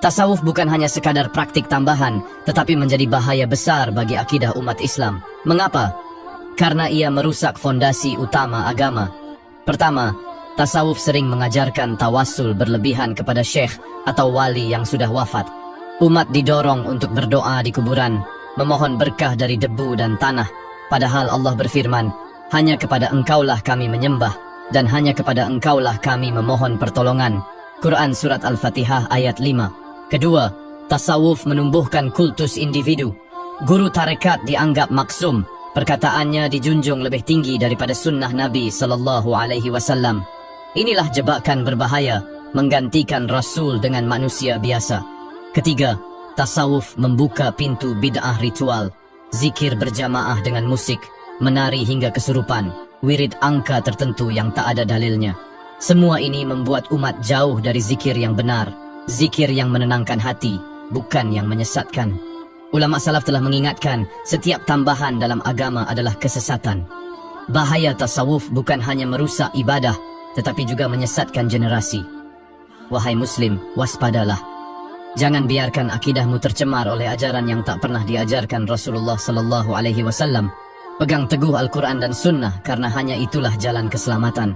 Tasawuf bukan hanya sekadar praktik tambahan, tetapi menjadi bahaya besar bagi akidah umat Islam. Mengapa? Karena ia merusak fondasi utama agama. Pertama, tasawuf sering mengajarkan tawasul berlebihan kepada syekh atau wali yang sudah wafat. Umat didorong untuk berdoa di kuburan, memohon berkah dari debu dan tanah. Padahal Allah berfirman, hanya kepada engkaulah kami menyembah, dan hanya kepada engkaulah kami memohon pertolongan. Quran Surat Al-Fatihah ayat 5 Kedua, tasawuf menumbuhkan kultus individu. Guru tarekat dianggap maksum, perkataannya dijunjung lebih tinggi daripada sunnah Nabi sallallahu alaihi wasallam. Inilah jebakan berbahaya, menggantikan rasul dengan manusia biasa. Ketiga, tasawuf membuka pintu bid'ah ritual, zikir berjamaah dengan musik, menari hingga kesurupan, wirid angka tertentu yang tak ada dalilnya. Semua ini membuat umat jauh dari zikir yang benar, zikir yang menenangkan hati, bukan yang menyesatkan. Ulama salaf telah mengingatkan, setiap tambahan dalam agama adalah kesesatan. Bahaya tasawuf bukan hanya merusak ibadah, tetapi juga menyesatkan generasi. Wahai Muslim, waspadalah. Jangan biarkan akidahmu tercemar oleh ajaran yang tak pernah diajarkan Rasulullah sallallahu alaihi wasallam. Pegang teguh Al-Quran dan Sunnah karena hanya itulah jalan keselamatan.